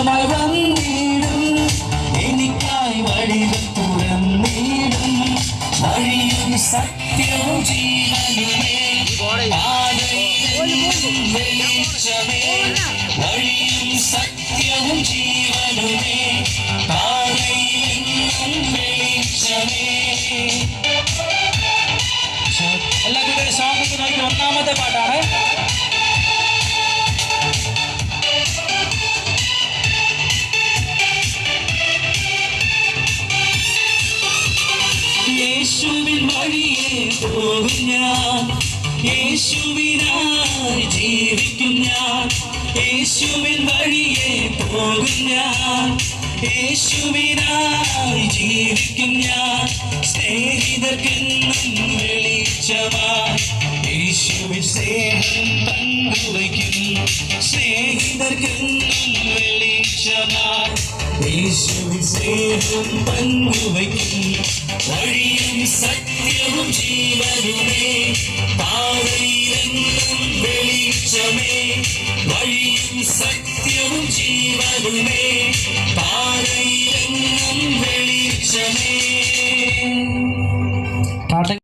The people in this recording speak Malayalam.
വെളിച്ചമായി വന്നിടും. എനിക്കായി വഴികൾ തുറന്നിടും വഴിയും സത്യവും ജീവനുമേ വെളിച്ചമേ വഴിയും സത്യവും ജീവനുമേ. പാതയിലെന്നും വെളിച്ചമേ. എല്ലാ സോങ് നോക്കി ഒന്നാമത്തെ പാട്ടാണ്. യേശുവിൻ വഴിയെ പോകും ഞാൻ. യേശുവിനായി ജീവിക്കും ഞാൻ. യേശുവിൻ വഴിയെ പോകും ഞാൻ. യേശുവിനായി ജീവിക്കും ഞാൻ. സ്നേഹിതർക്കെന്നും വെളിച്ചമായി യേശുവിൻ സ്നേഹം പങ്കുവയ്ക്കും സ്നേഹിതർക്കെന്നും വെളിച്ചമായി യേശുവിൻ സ്നേഹം പങ്കുവയ്ക്കും വഴിയും സത്യവും ജീവനുമേ പാതയിലെന്നും വെളിച്ചമേ വഴിയും സത്യവും ജീവനുമേ പാതയിലെന്നും വെളിച്ചമേ.